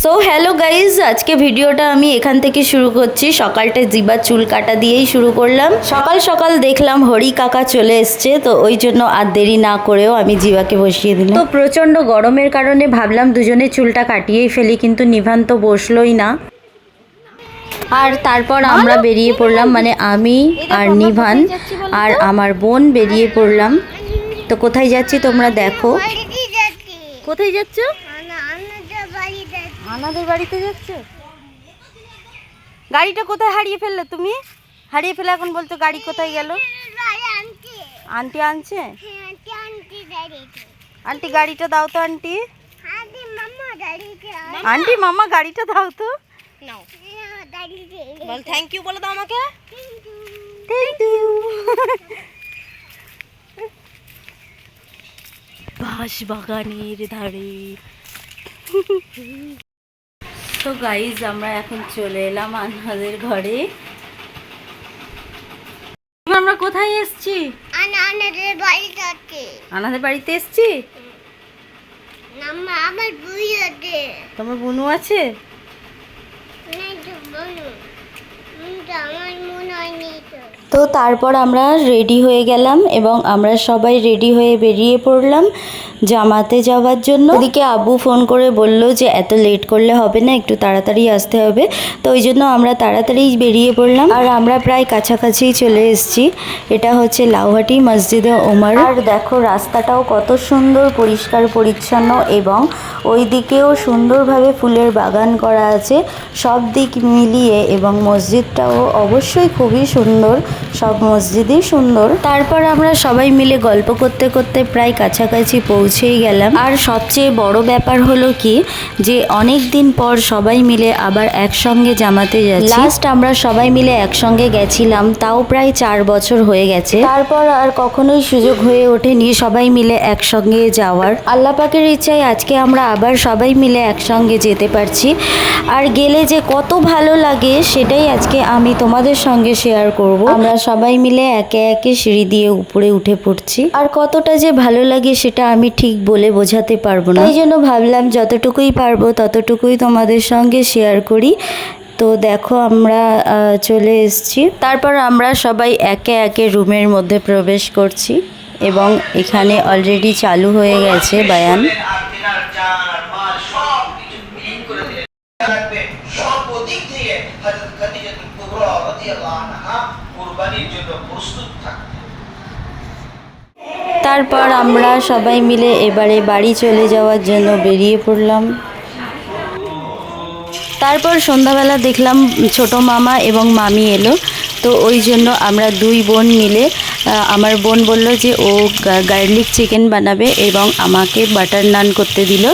So hello guys আজকে ভিডিওটা আমি এখান থেকে শুরু করছি। সকালটা জিবার চুল কাটা দিয়েই শুরু করলাম। সকাল সকাল দেখলাম হরি কাকা চলে এসছে তো ওই জন্য আর দেরি না করেও আমি জিবাকে বসিয়ে দিলাম। তো প্রচণ্ড গরমের কারণে ভাবলাম দুজনে চুলটা কাটিয়েই ফেলি কিন্তু নিভান তো বসলোই না। আর তারপর আমরা বেরিয়ে পড়লাম মানে আমি আর নিভান আর আমার বোন বেরিয়ে পড়লাম। তো কোথায় যাচ্ছি তোমরা দেখো। কোথায় যাচ্ছ আনা আনাদের বাড়ি যাচ্ছি আমাদের বাড়িতে যাচ্ছ? গাড়িটা কোথায় হারিয়ে ফেললে তুমি? হারিয়ে ফেলে এখন বলছো গাড়ি কোথায় গেল? আন্টি আনছে? আন্টি গাড়িটা দাও তো আন্টি। আন্টি মামা গাড়িটা দাও তো। বল থ্যাংক ইউ বলে দাও আমাকে। থ্যাংক ইউ বাঁশ বাগানের ধারে। তো গাইজ আমরা এখন চলে এলাম আনহাদের ঘরে। আমরা কোথায় এসছি? আনা আনাদের বাড়ি যাচ্ছি আনাদের বাড়িতে এসছি? আমার আছে। তোমার বুনু আছে নাই তো বলো কিন্তু আমার মনে হয় নেই তো তারপর আমরা রেডি হয়ে গেলাম এবং আমরা সবাই রেডি হয়ে বেরিয়ে পড়লাম জামাতে যাওয়ার জন্য। ওদিকে আবু ফোন করে বলল যে, এত লেট করলে হবে না, একটু তাড়াতাড়ি আসতে হবে। তো ওই জন্য আমরা তাড়াতাড়ি বেরিয়ে পড়লাম। আর আমরা প্রায় কাছাকাছি চলে এসেছি। এটা হচ্ছে লাউহাটি মসজিদে ওমর। আর দেখো, রাস্তাটাও কত সুন্দর, পরিষ্কার, পরিচ্ছন্ন এবং ওই দিকেও সুন্দরভাবে ফুলের বাগান করা আছে। সব দিক মিলিয়ে এবং মসজিদটাও অবশ্যই খুবই সুন্দর সব মসজিদই সুন্দর। তারপর আমরা সবাই মিলে গল্প করতে করতে প্রায় কাছাকাছি পৌঁছেই গেলাম। আর সবচেয়ে বড় ব্যাপার হলো কি যে অনেক দিন পর সবাই মিলে আবার একসঙ্গে জামাতে যাচ্ছি। লাস্ট আমরা সবাই মিলে একসঙ্গে গেছিলাম তাও প্রায় চার বছর হয়ে গেছে। তারপর আর কখনোই সুযোগ হয়ে ওঠেনি সবাই মিলে একসঙ্গে যাওয়ার। আল্লাহ পাকের ইচ্ছায় আজকে আমরা আবার সবাই মিলে একসঙ্গে যেতে পারছি। আর গেলে যে কত ভালো লাগে সেটাই আজকে আমি তোমাদের সঙ্গে শেয়ার করব। আমরা সবাই মিলে একে একে সিঁড়ি দিয়ে উপরে উঠে পড়ছি। আর কতটা যে ভালো লাগে সেটা আমি ঠিক বলে বোঝাতে পারব না। এই জন্য ভাবলাম, যতটুকুই পারব ততটুকুই তোমাদের সঙ্গে শেয়ার করি। তো দেখো, আমরা চলে এসছি। তারপর আমরা সবাই একে একে রুমের মধ্যে প্রবেশ করছি এবং এখানে অলরেডি চালু হয়ে গেছে বায়ান। তারপর আমরা সবাই মিলে এবারে বাড়ি চলে যাওয়ার জন্য বেরিয়ে পড়লাম। তারপর সন্ধ্যাবেলা দেখলাম ছোট মামা এবং মামি এলো। তো ওই জন্য আমরা দুই বোন মিলে আমার বোন বলল যে ও গার্লিক চিকেন বানাবে এবং আমাকে বাটার নান করতে দিল।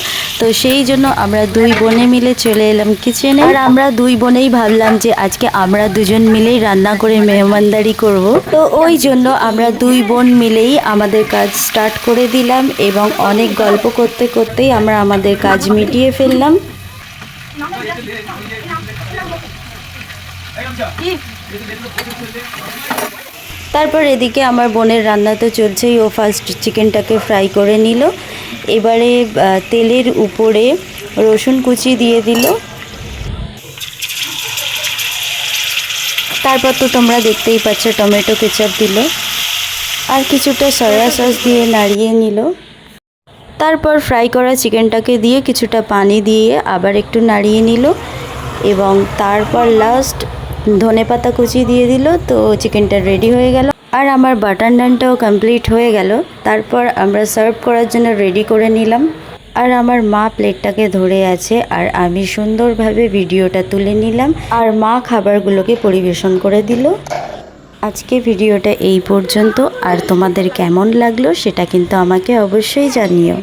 তো সেই জন্য আমরা দুই বোনে মিলে চলে এলাম কিচেনে আর আমরা দুই বোনেই ভাবলাম যে আজকে আমরা দুজন মিলেই রান্না করে মেহমানদারি করব। তো ওই জন্য আমরা দুই বোন মিলেই আমাদের কাজ স্টার্ট করে দিলাম এবং অনেক গল্প করতে করতেই আমরা আমাদের কাজ মিটিয়ে ফেললাম। তারপর এদিকে আমার বোনের রান্না তো চলছেই, ও ফার্স্ট চিকেনটাকে ফ্রাই করে নিল। এবারে তেলের উপরে রসুন কুচি দিয়ে দিল। তারপর তো তোমরা দেখতেই পাচ্ছ, টমেটো কেচাপ দিল। আর কিছুটা সয়া সস দিয়ে নাড়িয়ে নিল। তারপর ফ্রাই করা চিকেনটাকে দিয়ে কিছুটা পানি দিয়ে আবার একটু নাড়িয়ে নিল এবং তারপর লাস্ট ধনে পাতা কুচি দিয়ে দিল। তো, চিকেনটা রেডি হয়ে গেল। আর আমার বাটার নানটাও কমপ্লিট হয়ে গেল। তারপর আমরা সার্ভ করার জন্য রেডি করে নিলাম। আর আমার মা প্লেটটাকে ধরে আছে আর আমি সুন্দরভাবে ভিডিওটা তুলে নিলাম আর মা খাবারগুলোকে পরিবেশন করে দিল। আজকে ভিডিওটা এই পর্যন্ত। আর তোমাদের কেমন লাগল সেটা কিন্তু আমাকে অবশ্যই জানিও।